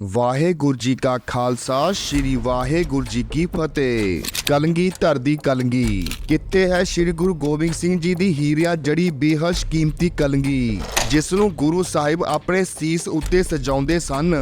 ਵਾਹਿਗੁਰੂ ਜੀ ਕਾ ਖਾਲਸਾ, ਸ੍ਰੀ ਵਾਹਿਗੁਰੂ ਜੀ ਕੀ ਫਤਿਹ। ਕਲੰਗੀ ਧਰਦੀ ਕਲੰਗੀ, ਕਿੱਥੇ ਹੈ ਸ੍ਰੀ ਗੁਰੂ ਗੋਬਿੰਦ ਸਿੰਘ ਜੀ ਦੀ ਹੀਰਿਆ ਜੜੀ ਬੇਹਸ਼ ਕੀਮਤੀ ਕਲੰਗੀ ਜਿਸ ਨੂੰ ਗੁਰੂ ਸਾਹਿਬ ਆਪਣੇ ਸੀਸ ਉੱਤੇ ਸਜਾਉਂਦੇ ਸਨ।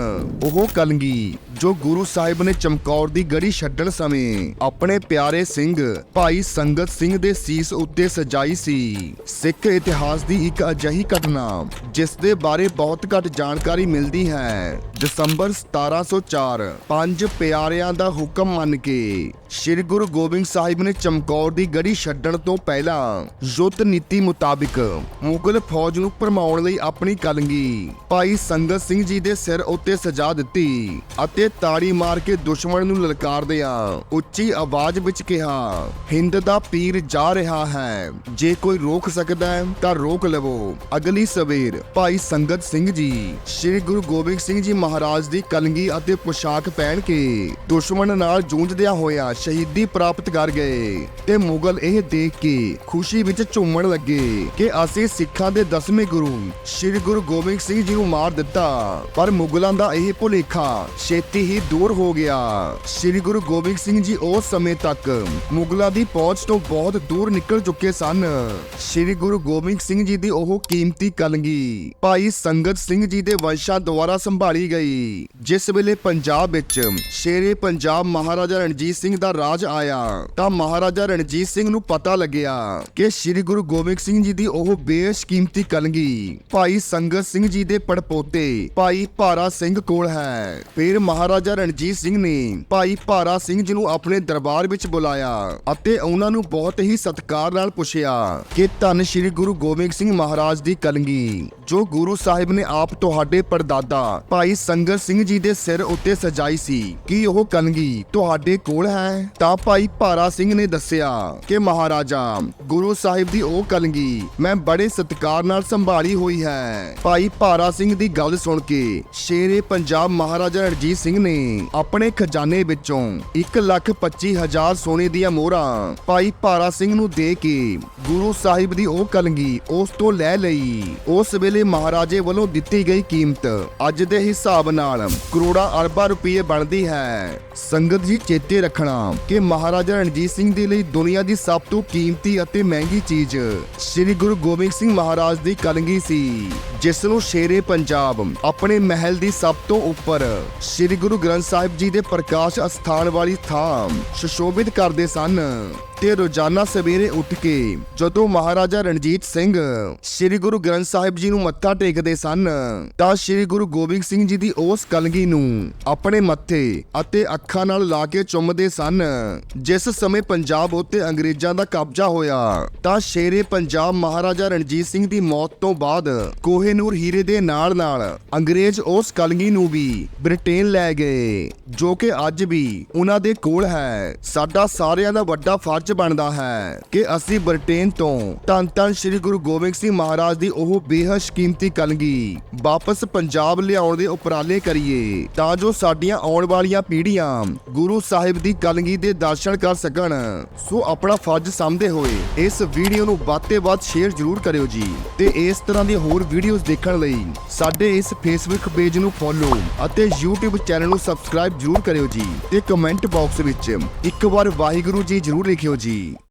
ਉਹ ਕਲੰਗੀ ਜੋ ਗੁਰੂ ਸਾਹਿਬ ਨੇ ਚਮਕੌਰ ਦੀ ਗੜੀ ਛੱਡਣ ਸਮੇਂ ਆਪਣੇ ਪਿਆਰੇ ਸਿੰਘ ਭਾਈ ਸੰਗਤ ਸਿੰਘ ਦੇ ਸੀਸ ਉੱਤੇ ਸਜਾਈ ਸੀ। ਸਿੱਖ ਇਤਿਹਾਸ ਦੀ ਇੱਕ ਅਜਿਹੀ ਘਟਨਾ, ਜਿਸ ਦੇ ਬਾਰੇ ਬਹੁਤ ਘੱਟ ਜਾਣਕਾਰੀ ਮਿਲਦੀ ਹੈ। ਦਸੰਬਰ 1704 ਪੰਜ ਪਿਆਰਿਆਂ ਦਾ ਹੁਕਮ ਮੰਨ ਕੇ ਸ੍ਰੀ ਗੁਰੂ ਗੋਬਿੰਦ ਸਾਹਿਬ ਨੇ ਚਮਕੌਰ ਦੀ ਗੜੀ ਛੱਡਣ ਤੋਂ ਪਹਿਲਾਂ ਯੁੱਧ ਨੀਤੀ ਮੁਤਾਬਿਕ ਮੁਗਲ ਫੌਜ ਨੂੰ ਭਰਮਾਉਣ ਲਈ ਆਪਣੀ ਕਲੰਗੀ ਭਾਈ ਸੰਗਤ ਸਿੰਘ ਜੀ ਦੇ ਸਿਰ ਉੱਤੇ ਸਜਾ ਦਿੱਤੀ ਅਤੇ ਤਾੜੀ ਮਾਰ ਕੇ ਦੁਸ਼ਮਣ ਨੂੰ ਲਲਕਾਰਦਿਆਂ ਉੱਚੀ ਆਵਾਜ਼ ਵਿੱਚ ਕਿਹਾ, ਹਿੰਦ ਦਾ ਪੀਰ ਜਾ ਰਿਹਾ ਹੈ। ਜੇ ਕੋਈ ਰੋਕ ਸਕਦਾ ਹੈ, ਤਾਂ ਰੋਕ ਲਵੋ। ਅਗਲੀ ਸਵੇਰ, ਭਾਈ ਸੰਗਤ ਸਿੰਘ ਜੀ, ਸ੍ਰੀ ਗੁਰੂ ਗੋਬਿੰਦ ਸਿੰਘ ਜੀ ਮਹਾਰਾਜ ਦੀ ਕਲੰਗੀ ਅਤੇ ਪੁਸ਼ਾਕ ਪਹਿਨ ਕੇ ਦੁਸ਼ਮਣ ਨਾਲ ਜੂਝਦਿਆਂ ਹੋਇਆ ਸ਼ਹੀਦੀ ਪ੍ਰਾਪਤ ਕਰ ਗਏ ਤੇ ਮੁਗਲ ਇਹ ਦੇਖ ਕੇ ਖੁਸ਼ੀ ਵਿੱਚ ਝੂਮਣ ਲੱਗੇ ਕਿ ਅਸੀਂ ਸਿੱਖਾਂ ਦੇ ਦਸਵੇਂ ਗੁਰੂ, ਸ੍ਰੀ ਗੁਰੂ ਗੋਬਿੰਦ ਸਿੰਘ ਜੀ ਨੂੰ ਮਾਰ ਦਿੱਤਾ। ਪਰ ਮੁਗਲਾਂ ਦਾ ਇਹ ਭੁਲੇਖਾ ਛੇਤੀ ਹੀ ਦੂਰ ਹੋ ਗਿਆ। ਸ੍ਰੀ ਗੁਰੂ ਗੋਬਿੰਦ ਸਿੰਘ ਜੀ ਉਸ ਸਮੇਂ ਤੱਕ ਮੁਗਲਾਂ ਦੀ ਪਹੁੰਚ ਤੋਂ ਬਹੁਤ ਦੂਰ ਨਿਕਲ ਚੁੱਕੇ ਸਨ। ਸ੍ਰੀ ਗੁਰੂ ਗੋਬਿੰਦ ਸਿੰਘ ਜੀ ਦੀ ਉਹ ਕੀਮਤੀ ਕਲੰਗੀ ਭਾਈ ਸੰਗਤ ਸਿੰਘ ਜੀ ਦੇ ਵੰਸ਼ਾਂ ਦੁਆਰਾ ਸੰਭਾਲੀ ਗਈ। ਜਿਸ ਵੇਲੇ ਪੰਜਾਬ ਵਿੱਚ ਸ਼ੇਰੇ ਪੰਜਾਬ ਮਹਾਰਾਜਾ ਰਣਜੀਤ ਸਿੰਘ ਦਾ ਰਾਜ ਆਇਆ, ਤਾਂ ਮਹਾਰਾਜਾ ਰਣਜੀਤ ਸਿੰਘ ਨੂੰ ਪਤਾ ਲੱਗਿਆ ਕਿ ਸ੍ਰੀ ਗੁਰੂ ਗੋਬਿੰਦ ਸਿੰਘ ਜੀ ਦੀ ਉਹ ਬੇਸ਼ਕੀਮਤੀ ਕਲਗੀ ਭਾਈ ਸੰਗਤ ਸਿੰਘ ਜੀ ਦੇ ਪੜਪੋਤੇ ਭਾਈ ਭਾਰਾ ਸਿੰਘ ਕੋਲ ਹੈ। ਫਿਰ ਮਹਾਰਾਜਾ ਮਹਾਰਾਜਾ ਰਣਜੀਤ ਸਿੰਘ ਨੇ ਭਾਈ ਭਾਰਾ ਸਿੰਘ ਜੀ ਨੂੰ ਆਪਣੇ ਦਰਬਾਰ ਵਿੱਚ ਬੁਲਾਇਆ ਅਤੇ ਉਹਨਾਂ ਨੂੰ ਬਹੁਤ ਹੀ ਸਤਿਕਾਰ ਨਾਲ ਪੁੱਛਿਆ ਕਿ ਧੰਨ ਸ੍ਰੀ ਗੁਰੂ ਗੋਬਿੰਦ ਸਿੰਘ ਮਹਾਰਾਜ ਦੀ ਕਲੰਗੀ, ਜੋ ਗੁਰੂ ਸਾਹਿਬ ਨੇ ਆਪ ਤੁਹਾਡੇ ਪਰਦਾਦਾ ਭਾਈ ਸੰਗਤ ਸਿੰਘ ਜੀ ਦੇ ਸਿਰ ਉੱਤੇ ਸਜਾਈ ਸੀ, ਕੀ ਉਹ ਕਲਗੀ ਤੁਹਾਡੇ ਕੋਲ ਹੈ? ਤਾਂ ਭਾਈ ਭਾਰਾ ਸਿੰਘ ਨੇ ਦੱਸਿਆ ਕਿ ਮਹਾਰਾਜਾ, ਗੁਰੂ ਸਾਹਿਬ ਦੀ ਉਹ ਕਲਗੀ ਮੈਂ ਬੜੇ ਸਤਿਕਾਰ ਨਾਲ ਸੰਭਾਲੀ ਹੋਈ ਹੈ। ਭਾਈ ਭਾਰਾ ਸਿੰਘ ਦੀ ਗੱਲ ਸੁਣ ਕੇ ਸ਼ੇਰੇ ਪੰਜਾਬ ਮਹਾਰਾਜਾ ਰਣਜੀਤ ਸਿੰਘ ਨੇ ਆਪਣੇ ਖਜ਼ਾਨੇ ਵਿੱਚੋਂ 1 ਲੱਖ 25 ਹਜ਼ਾਰ ਸੋਨੇ ਦੀਆਂ ਮੋਹਰਾਂ ਭਾਈ ਭਾਰਾ ਸਿੰਘ ਨੂੰ ਦੇ ਕੇ ਗੁਰੂ ਸਾਹਿਬ ਦੀ ਉਹ ਕਲੰਗੀ ਉਸ ਤੋਂ ਲੈ ਲਈ। ਉਸ ਵੇਲੇ ਮਹਾਰਾਜੇ ਵੱਲੋਂ ਦਿੱਤੀ ਗਈ ਕੀਮਤ ਅੱਜ ਦੇ ਹਿਸਾਬ ਨਾਲ ਕਰੋੜਾਂ ਅਰਬਾਂ ਰੁਪਏ ਬਣਦੀ ਹੈ। ਸੰਗਤ ਜੀ ਚੇਤੇ ਰੱਖਣਾ ਕਿ ਮਹਾਰਾਜਾ ਰਣਜੀਤ ਸਿੰਘ ਦੇ ਲਈ ਦੁਨੀਆ ਦੀ ਸਭ ਤੋਂ ਕੀਮਤੀ ਅਤੇ ਮਹਿੰਗੀ ਚੀਜ਼ ਸ੍ਰੀ ਗੁਰੂ ਗੋਬਿੰਦ ਸਿੰਘ ਮਹਾਰਾਜ ਦੀ ਕਲੰਗੀ ਸੀ ਜਿਸ ਨੂੰ ਸ਼ੇਰੇ ਪੰਜਾਬ ਆਪਣੇ ਮਹਿਲ ਦੀ ਸਭ ਤੋਂ ਉੱਪਰ ਸ੍ਰੀ ਗੁਰੂ ਗ੍ਰੰਥ ਸਾਹਿਬ ਜੀ ਦੇ ਪ੍ਰਕਾਸ਼ ਅਸਥਾਨ ਵਾਲੀ ਥਾਂ ਸੁਸ਼ੋਭਿਤ ਕਰਦੇ ਸਨ। ਤੇ ਰੋਜ਼ਾਨਾ ਸਵੇਰੇ ਉੱਠ ਕੇ ਜਦੋਂ ਮਹਾਰਾਜਾ ਰਣਜੀਤ ਸਿੰਘ ਸ੍ਰੀ ਗੁਰੂ ਗ੍ਰੰਥ ਸਾਹਿਬ ਜੀ ਨੂੰ ਮੱਥਾ ਟੇਕਦੇ ਸਨ, ਤਾਂ ਸ੍ਰੀ ਗੁਰੂ ਗੋਬਿੰਦ ਸਿੰਘ ਜੀ ਦੀ ਉਸ ਕਲਗੀ ਨੂੰ ਆਪਣੇ ਮੱਥੇ ਅਤੇ ਅੱਖਾਂ ਨਾਲ ਲਾ ਕੇ ਚੁੰਮਦੇ ਸਨ। ਜਿਸ ਸਮੇਂ ਪੰਜਾਬ ਉੱਤੇ ਅੰਗਰੇਜ਼ਾਂ ਦਾ ਕਬਜ਼ਾ ਹੋਇਆ, ਤਾਂ ਸ਼ੇਰੇ ਪੰਜਾਬ ਮਹਾਰਾਜਾ ਰਣਜੀਤ ਸਿੰਘ ਦੀ ਮੌਤ ਤੋਂ ਬਾਅਦ ਕੋਹੇਨੂਰ ਹੀਰੇ ਦੇ ਨਾਲ-ਨਾਲ ਅੰਗਰੇਜ਼ ਉਸ ਕਲਗੀ ਨੂੰ ਵੀ ਬ੍ਰਿਟੇਨ ਲੈ ਗਏ, ਜੋ ਕਿ ਅੱਜ ਵੀ ਉਹਨਾਂ ਦੇ ਕੋਲ ਹੈ। ਸਾਡਾ ਸਾਰਿਆਂ ਦਾ ਵੱਡਾ ਫਰਜ਼ ਬਣਦਾ ਹੈ ਕਿ ਅਸੀਂ ਬ੍ਰਿਟੇਨ ਤੋਂ ਧੰਨ ਧੰਨ ਸ੍ਰੀ ਗੁਰੂ ਗੋਬਿੰਦ ਸਿੰਘ ਮਹਾਰਾਜ ਦੀ ਉਹ ਬੇਹੱਦ ਕੀਮਤੀ ਕਲਗੀ ਵਾਪਸ ਪੰਜਾਬ ਲਿਆਉਣ ਦੇ ਉਪਰਾਲੇ ਕਰੀਏ ਤਾਂ ਜੋ ਸਾਡੀਆਂ ਆਉਣ ਵਾਲੀਆਂ ਪੀੜ੍ਹੀਆਂ ਗੁਰੂ ਸਾਹਿਬ ਦੀ ਕਲਗੀ ਦੇ ਦਰਸ਼ਨ ਕਰ ਸਕਣ। ਸੋ ਆਪਣਾ ਫਰਜ਼ ਸਮਝਦੇ ਹੋਏ ਇਸ ਵੀਡੀਓ ਨੂੰ ਵੱਧ ਤੇ ਵੱਧ ਸ਼ੇਅਰ ਜ਼ਰੂਰ ਕਰਿਓ ਜੀ ਤੇ ਇਸ ਤਰ੍ਹਾਂ ਦੀਆਂ ਹੋਰ ਵੀਡੀਓਜ਼ ਦੇਖਣ ਲਈ ਸਾਡੇ ਇਸ ਫੇਸਬੁੱਕ ਪੇਜ ਨੂੰ ਫੋਲੋ ਅਤੇ YouTube ਚੈਨਲ ਨੂੰ ਸਬਸਕ੍ਰਾਈਬ ਜ਼ਰੂਰ ਕਰਿਓ ਜੀ ਤੇ ਕਮੈਂਟ ਬਾਕਸ ਵਿੱਚ ਇੱਕ ਵਾਰ ਵਾਹਿਗੁਰੂ ਜੀ ਜ਼ਰੂਰ ਲਿਖਿਓ ਜੀ